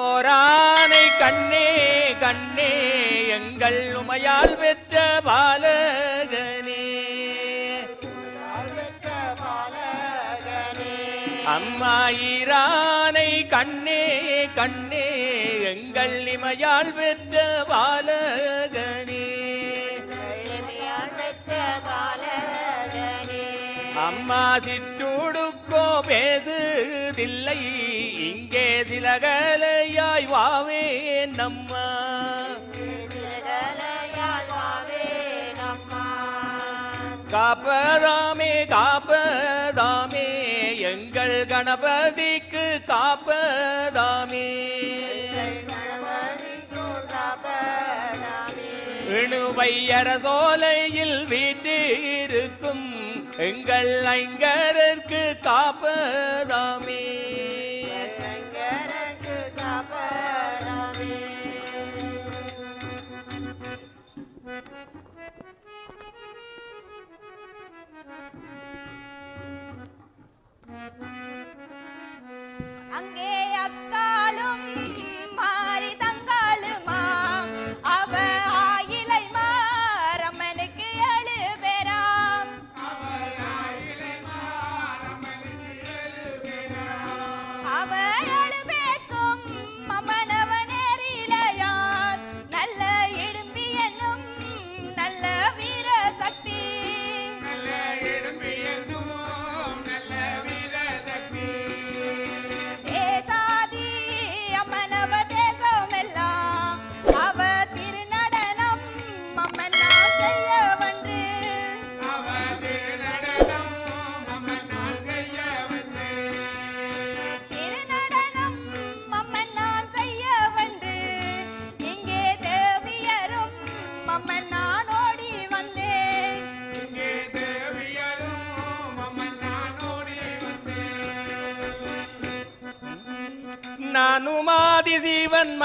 ஓரானை கண்ணே கண்ணே எங்கள் உமையால் பெற்ற பாலகனே. அம்மா ஈரானை கண்ணே கண்ணே எங்கள் இமையால் பெற்ற பாலக அம்மா சிற்றுடுக்கோ பேசுதில்லை இங்கே திலகலையாய் வாவே நம்மா. காப்பதாமே காப்பதாமே எங்கள் கணபதிக்கு காப்பதாமே இணுவையர சோலையில் வீட்டிருக்கும் எங்கள் ஐங்கரற்கு காப்பதாமே அங்கே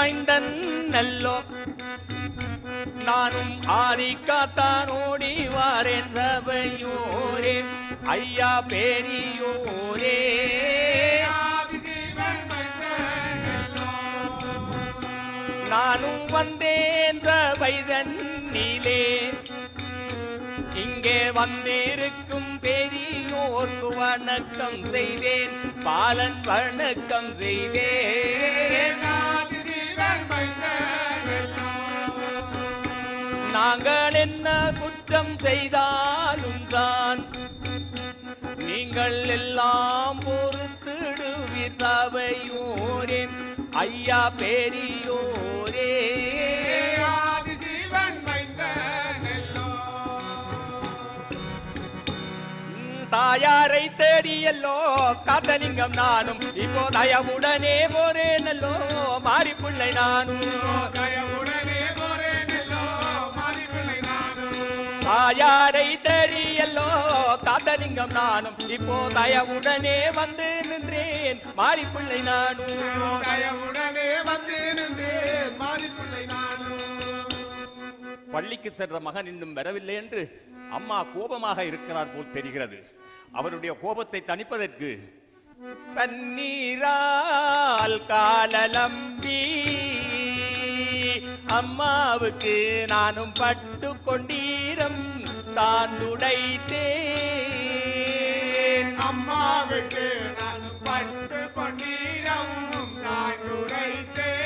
ஜீவன் மைந்தன் நல்லோ. நானும் ஆதி ஓடி வாரேன் சபையோரே ஐயா பெரியோரே. நானும் வந்தேன் வைதன்னிலே இங்கே வந்திருக்கும் பெரியோர்க்கு வணக்கம் செய்தேன். பாலன் வணக்கம் செய்தேன். நாங்கள் என்ன குற்றம் செய்தாலும் தான் நீங்கள் எல்லாம் பொறுத்திடுவீர் சபையோரே ஐயா பெரியோரே. தாயாரை தேடியல்லோ காத்தலிங்கம் நானும். இப்போ தயவுடனே போறேனல்லோ மாறி பிள்ளை நானும். தாயாரை தெரியல்லோ காத்தலிங்கம் நானும். இப்போ தயவுடனே வந்து நின்றேன். மாறி பிள்ளை நானும் உடனே வந்து நின்றேன். மாறிப்பிள்ளை நானும். பள்ளிக்கு சென்ற மகன் இன்னும் வரவில்லை என்று அம்மா கோபமாக இருக்கிறார் போல் தெரிகிறது. அவருடைய கோபத்தை தணிப்பதற்கு தண்ணீரால் காலலம்பி அம்மாவுக்கு நானும் பட்டு கொண்டீரம் தான் உடைத்தேன் அம்மாவுக்கு நான் பட்டு கொண்டீரம் நான் உரைத்தேன்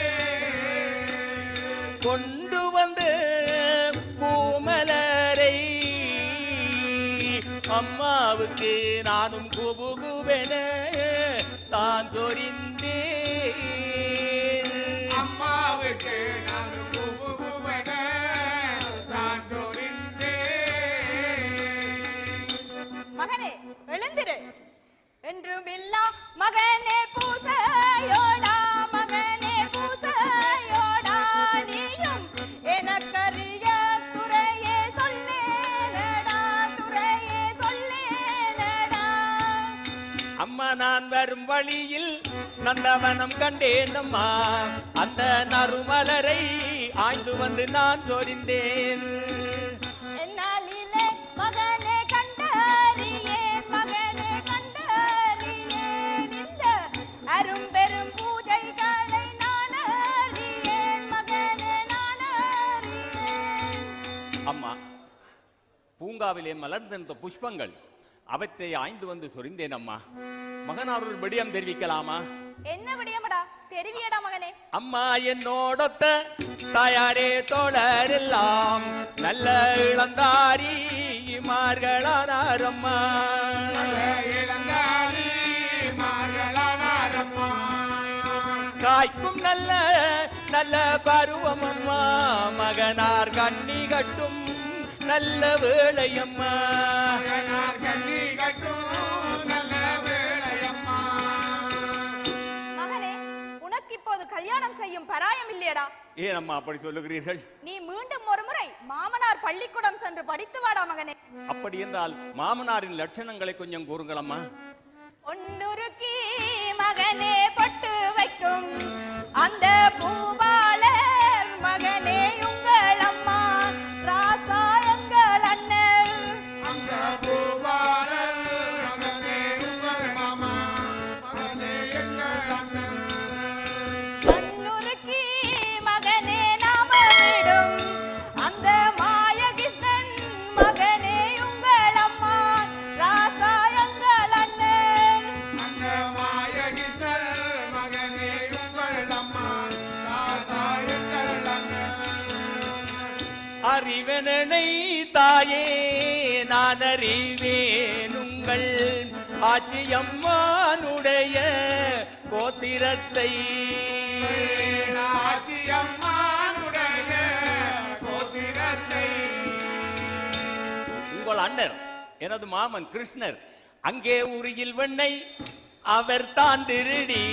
கொண்டு வந்து பூமலரை அம்மாவுக்கு நானும் குபுகுவென தான் சொரிந்தேன். அம்மாவுக்கு நான் எழுந்திரு என்றும் இல்லா மகனே பூசையோடா மகனே பூசையோடா நீயும் எனக்கறிய துறையே சொல்லேனடா துறையே சொல்லேனடா. அம்மா நான் வரும் வழியில் நந்தவனம் கண்டேன் அம்மா அந்த நறுமலரை ஆய்ந்து வந்து நான் சொரிந்தேன் பூங்காவிலே மலர்ந்திருந்த புஷ்பங்கள். அவற்றை ஆய்ந்து வந்து சொரிந்தேன் அம்மா. மகனார் ஒரு விடியம் தெரிவிக்கலாமா? என்ன விடியமடா? தெரிவியடா மகனே. அம்மா என்னோடொத்த தாயாரே தோழரெல்லாம் நல்ல இளந்தாரி மார்களானார் அம்மா காய்க்கும் நல்ல நல்ல பருவம் அம்மா மகனார் கண்ணி கட்டும் நல்ல வேளையம்மா. கல்யாணம் செய்யும் பராயம் இல்லையடா. ஏன் அம்மா அப்படி சொல்லுகிறீர்கள்? நீ மீண்டும் ஒரு முறை மாமனார் பள்ளிக்கூடம் சென்று படித்து வாடா மகனே. அப்படி என்றால் மாமனாரின் லட்சணங்களை கொஞ்சம் கூறுங்களம்மா. ஒன்றுருக்கி மகனே பட்டு வைக்கும் அந்த பூபாலர் அறிவனனை தாயே நான் அறிவேன் உங்கள் ஆட்சியம்மானுடைய கோத்திரத்தை. நாச்சியம்மானுடைய கோத்திரத்தை உங்கள் அண்ணர் எனது மாமன் கிருஷ்ணர் அங்கே உரியில் வெண்ணை அவர் தான் திருடி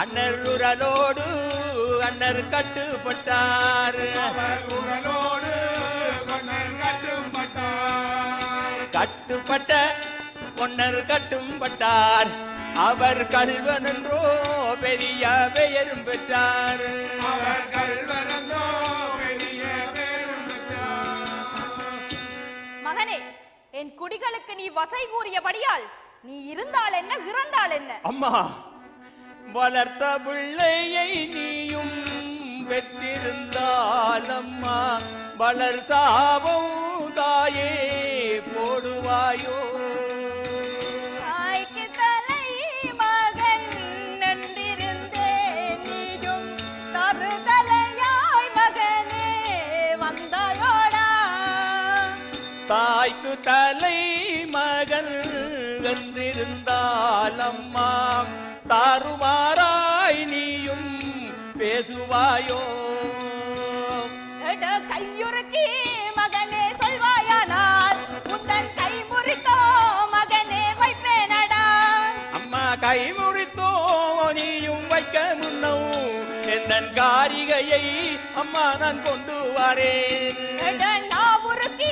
அண்ணர் உரலோடு அண்ணர் கட்டுப்பட்டார். அவர் கட்டுப்பட்ட பொன்னர் கட்டும்பட்டார் அவர் கல்வன் என்றோ பெரிய பெயரும் பெற்றார். அவர் கல்வனந்தோ பெரிய பெற்றார். மகனே என் குடிகளுக்கு நீ வசை கூறியபடியால் நீ இருந்தால் என்ன இறந்தால் என்ன? அம்மா வளர்த்த பிள்ளையை நீயும் பெற்றிருந்தால் அம்மா வளர் சாபம் தாயே தாய்க்கு தலை மகன் நன்றிருந்தேன் நீயும் தருதலையாய் மகனே வந்தாயோடா. தாய்க்கு தலை மகன் வந்திருந்தால் அம்மா தாறுமாறாய் நீயும் பேசுவாயோ? காரிகையை அம்மா நான் கொண்டு வரேன். எட நாவுறுக்கி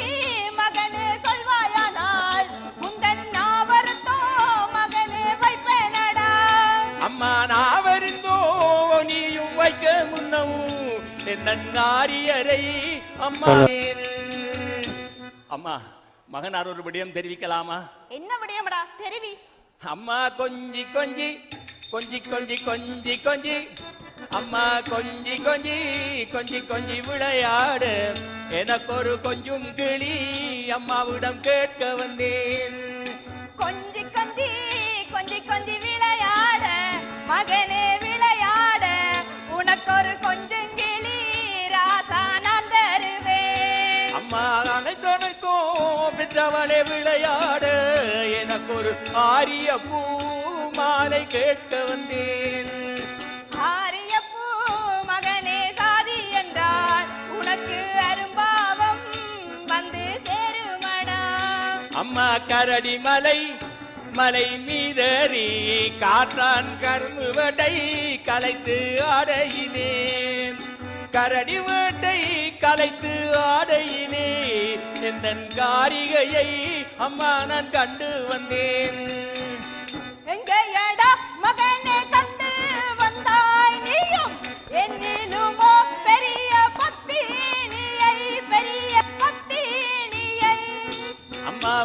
மகனே சொல்வாயானால் உந்தன் நாவருத்தோ மகனே வைப்பேனடா. அம்மா நாவறிந்தோ நீயும் வைக்க முன்னவும் எந்தன் காரியரை அம்மா. அம்மா மகனார் ஒரு விடயம் தெரிவிக்கலாமா? என்ன விடயமடா? தெரிவி. அம்மா கொஞ்சி கொஞ்சி கொஞ்சி கொஞ்சி கொஞ்சி கொஞ்சி. அம்மா கொஞ்சி கொஞ்சி கொஞ்சி கொஞ்சி விளையாடு. எனக்கு ஒரு கொஞ்சம் கிளி அம்மாவிடம் கேட்க வந்தேன். கொஞ்சி கொஞ்சி கொஞ்சி கொஞ்சி விளையாட மகனே விளையாட. உனக்கொரு கொஞ்சம் கிளி ராசா நான் தருவேன். அம்மா அனைத்தனைக்கோ பெற்றவளே விளையாடு. எனக்கு ஒரு ஆரிய பூ மாலை கேட்க வந்தேன். அம்மா கரடி மலை மலை மீதறி காற்றான் கரும்பு வேட்டை கலைத்து ஆடையிலே. கரடி வேட்டை கலைத்து ஆடையிலே எந்தன் காரிகையை அம்மா நான் கண்டு வந்தேன்.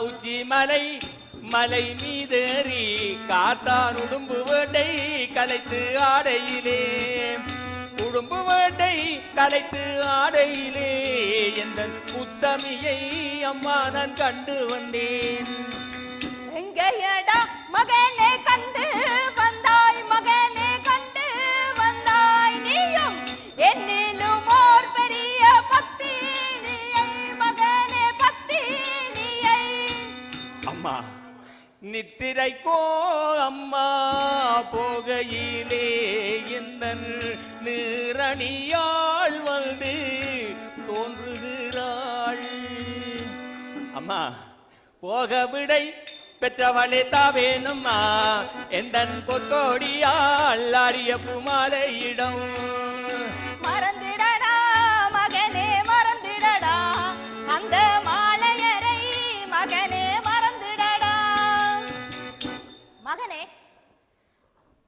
உச்சி மலை மலை மீதேறி காத்தான் உடும்பு வேட்டை கலைத்து ஆடையிலே. உடும்பு வேட்டை கலைத்து ஆடையிலே. எந்த புத்தமியை அம்மா நான் கண்டு வந்தேன். எங்கேயடா மகனே கண்டு நித்திரைக்கோ அம்மா போகையிலே இந்த நீரணியாள் வந்து தோன்றுகிறாள். அம்மா போக விடை பெற்றவளே தாவேனும்மா. எந்த பொற்கோடியாள் அரிய புமாலையிடம். மறந்திடடா மகனே மறந்திடடா. அந்த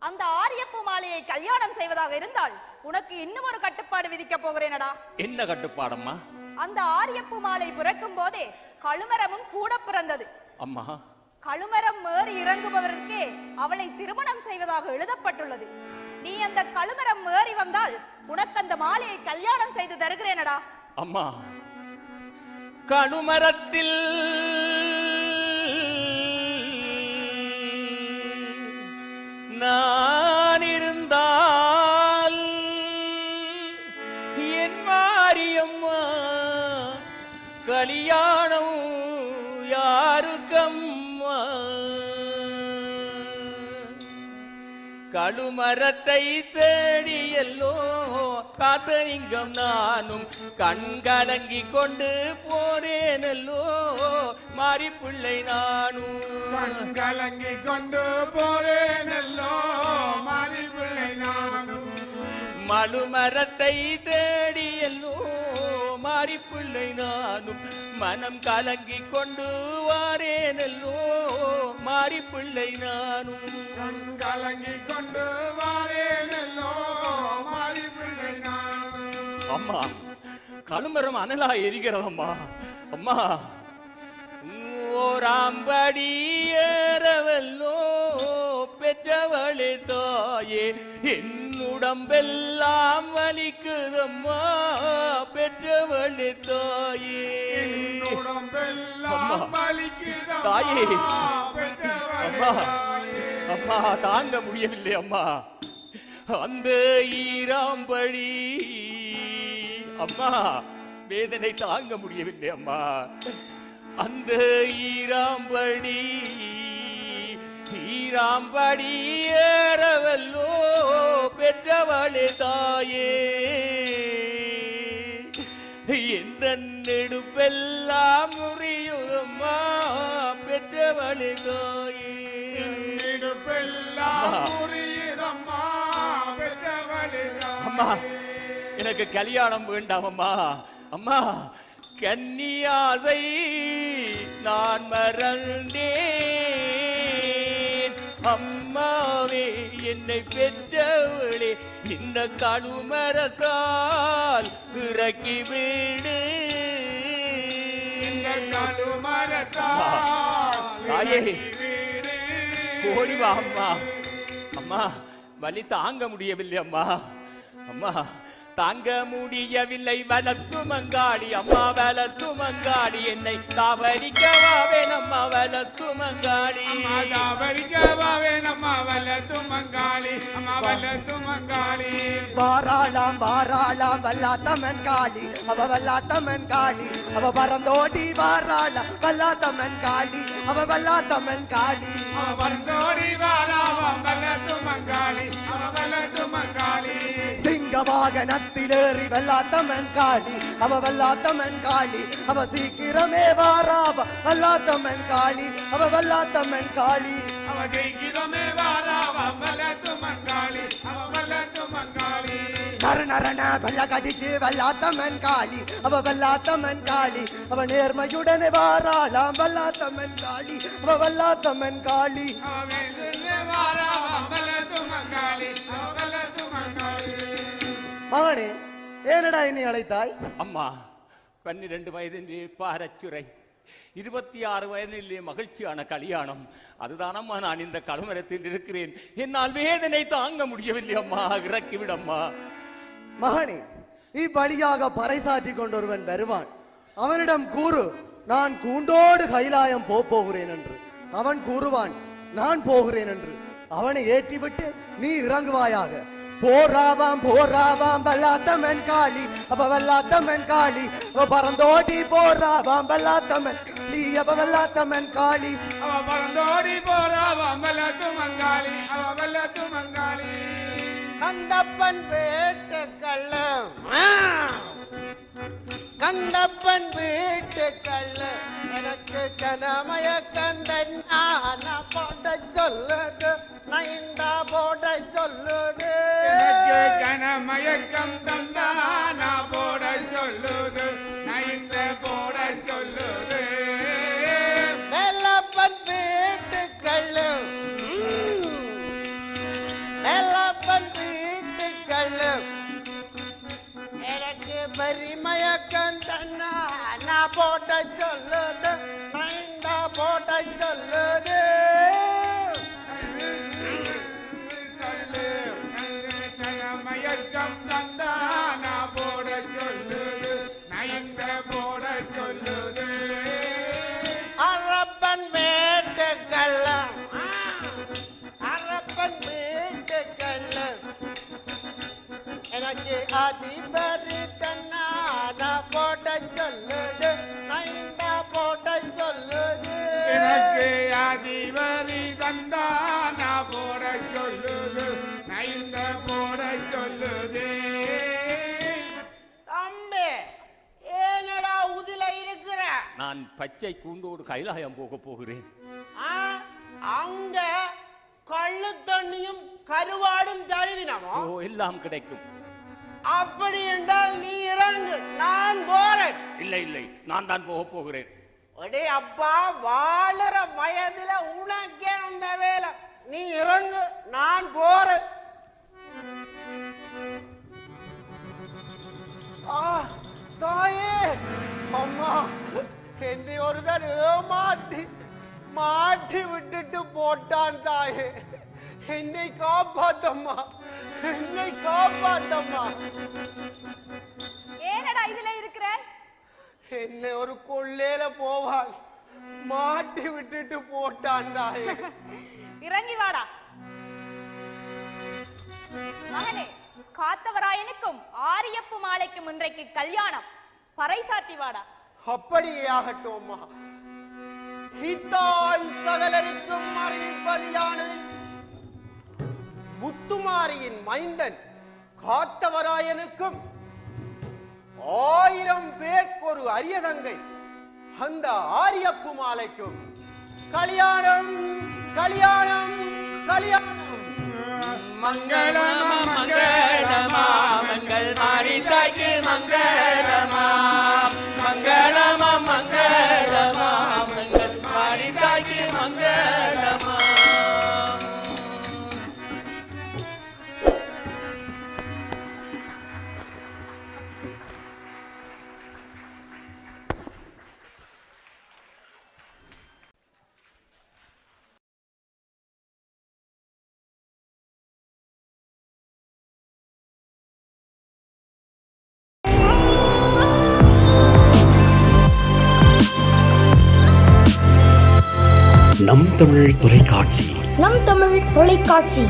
அந்த ஆரியப்பு மாலையை கல்யாணம் செய்வதாக இருந்தால் உனக்கு இன்னும் ஒரு கட்டுப்பாடு விதிக்க போகிறேனடா. என்ன கட்டுப்பாடம்மா? அந்த ஆரியப்பு மாலை பிறக்கும் போதே கழுமரமும் கூட பிறந்தது. அம்மா. கழுமரம் ஏறி இறங்குபவருக்கே அவளை திருமணம் செய்வதாக எழுதப்பட்டுள்ளது. நீ அந்த கழுமரம் ஏறி வந்தால் உனக்கு அந்த மாலையை கல்யாணம் செய்து தருகிறேனடா. அம்மா. கணுமரத்தில் நான் கழுமரத்தை தேடியல்லோ காத்தலிங்கம் நானும் கண்கலங்கி கொண்டு போனேனல்லோ மாறி பிள்ளை நானும். கலங்கி கொண்டு போறேனல்லோ மாறி பிள்ளை நானும். மழுமரத்தை தேடியல்லோ மாறி பிள்ளை நானும் மனம் கலங்கி கொண்டு வாரேனல்லோ மாறி பிள்ளை நானும் கலங்கி கொண்டு வாரேனல்லோ மாறி பிள்ளை நானும் அம்மா கழுமரம் அனலா எரிகிறதம்மா. அம்மா ஓராம்படி ஏறவல்லோ பெற்றவளே தாயே என் உடம்பெல்லாம் வலிக்குதம்மா பெற்றவளே தாயே. தாயே. அம்மா. அம்மா தாங்க முடியவில்லை அம்மா. அந்த ஈராம்படி அம்மா வேதனை தாங்க முடியவில்லை அம்மா. அந்த ஈராம்படி ஈராம்படி ஏறவல்லோ பெற்றவளே தாயே. எந்த நெடுப்பெல்லாம் முறியுதம்மா பெற்றவளே தாயே. அம்மா. எனக்கு கல்யாணம் வேண்டாம் அம்மா அம்மா கன்னியாசை நான் மறந்தேன். என்னை பெற்றவளே இந்த கழுமரத்தால் இறக்கி விடு இந்த கழுமரத்தால் தாயே. இறக்கி விடு. ஓடி வா அம்மா அம்மா வலி தாங்க முடியவில்லை அம்மா அம்மா தாங்க முடியவில்லை. வலத்து மங்காடி அம்மா வலத்து மங்காடி என்னை தாவரிக்கவாவே நம்ம வலத்து மங்காடி. அம்மா தாவரிக்கவாவே நம்ம வல்லத்து மங்காளி அம்மா வல்லத்து மங்காளி. வாராளாம் வாராளாம் வல்லாத்தமன் காளி அவ வல்லாத்தமன் காளி அவ பரந்தோடி வாராளாம் வல்லாத்தமன் காளி அவ வல்லாத்தமன் காளி அவ வந்தோடி வாராவம் வாகனத்திலேறி வல்லாத்தமன் காளி அவ வல்லாத்தமன் காளி அவ சீக்கிரமே வாராவ வல்லாத்தமன் காளி அவ வல்லாத்தமன் காளி அவ ஜெயிக்கிறோமே வாராவம் வல்லத்து மங்காளி அவ மங்காளி நர நரண வெள்ள கடிச்சு வல்லாத்தமன் காளி அவ வல்லாத்தமன் காளி அவ நேர்மையுடனே வாராளாம் வல்லாத்தமன் காளி அவ வல்லாத்தமன் காளி வாராவம் மகனே ஏனடா என்னை அழைத்தாய்? அம்மா பன்னிரண்டு வயதிலே பாரச்சுரை இருபத்தி ஆறு வயதிலே மகிழ்ச்சியான கல்யாணம். அதுதானம்மா நான் இந்த கழுமரத்தில் இருக்கிறேன். என்னால் வேதனை தாங்க முடியவில்லை அம்மா இறக்கிவிடம்மா. மகனே இவ்வழியாக பறைசாற்றி கொண்டொருவன் வருவான். அவனிடம் கூறு நான் கூண்டோடு கைலாயம் போகிறேன் என்று. அவன் கூறுவான் நான் போகிறேன் என்று. அவனை ஏற்றிவிட்டு நீ இறங்குவாயாக. போராவாம் போராவாம் வல்லாத்தமன் காளி அப்ப வல்லாத்தமன் காளி அவ பறந்தோடி போராவாம் வல்லாத்தமன் காளி அப்ப வல்லாத்தமன் காளி அவ பறந்தோடி போறாவா வெள்ளத்து மங்காளி அவ வெள்ளத்து மங்காளி கந்தப்பன் வீட்டு கள்ளம். கந்தப்பன் வீட்டு கள்ளம். எனக்கு கனமய கண்டன் ஆனா போட சொல்லுது நைந்தா போட சொல்லுது எனக்கு கனமயக்கம் தந்தானா போட சொல்லுது. எனக்கு கந்தன்னா நான் போட்ட சொல்லுது மைந்தா போட்ட சொல்லுது. கல்லு கனமயக்கம் தந்தானா போட சொல்லுது நைந்த போட சொல்லுது அரப்பன் வீட்டு அரப்பன் எனக்கு அதிபர் போட்ட சொல்லுது. நைண்டா போட்ட சொல்லுது. எனக்கு அதிபதி தந்தானா போட சொல்லுது. நைந்த போட சொல்லுது. தம்பி ஏனடா உதில இருக்கிற? நான் பச்சை கூண்டோடு கைலாயம் போக போகிறேன். ஆ, அங்க கள்ளு தண்ணியும் கருவாடும் தழுவினமோ எல்லாம் கிடைக்கும். அப்படி என்றால் நீ இறங்கு. நான் போறேன். இல்லை இல்லை. நான் தான் போக போகிறேன். அடே அப்பா வாழற வயதுல உனக்கே அந்த வேலை. நீ இறங்கு. நான் போறேன். ஆ, தாயே. அம்மா என்னை ஒருத்தர் ஏமாத்தி மாட்டி விட்டுட்டு போட்டான் தாயே. என்னை காப்பாத்தம்மா. என்னை காப்பாத்தம்மா. ஏனடா இதுல இருக்கிற? என்னை ஒரு கொள்ளையில போவான் மாட்டி விட்டுட்டு போட்டான் தாயே. இறங்கி வாடா. மகனே காத்தவராயனுக்கும் ஆரியப்பு மாலைக்கும் இன்றைக்கு கல்யாணம். பறைசாற்றி வாடா. அப்படியே ஆகட்டும் அம்மா இத்தான் சகலருக்கும் அறிவிப்பதியானது முத்துமாரியின் மைந்தன் காத்தவராயனுக்கும் ஆயிரம் பேருக்கு ஒரு அரிய தங்கை அந்த ஆரியப்பு மாலைக்கும் கல்யாணம் கல்யாணம் கல்யாணம். மங்களமா மங்களமா மங்கள் மாறி தாய்க்கு மங்களமா. மங்களமா மங்களமா மங்கள் மாறி தாய்க்கு மங்கள நம் தமிழ் தொலைக்காட்சி. நம் தமிழ் தொலைக்காட்சி.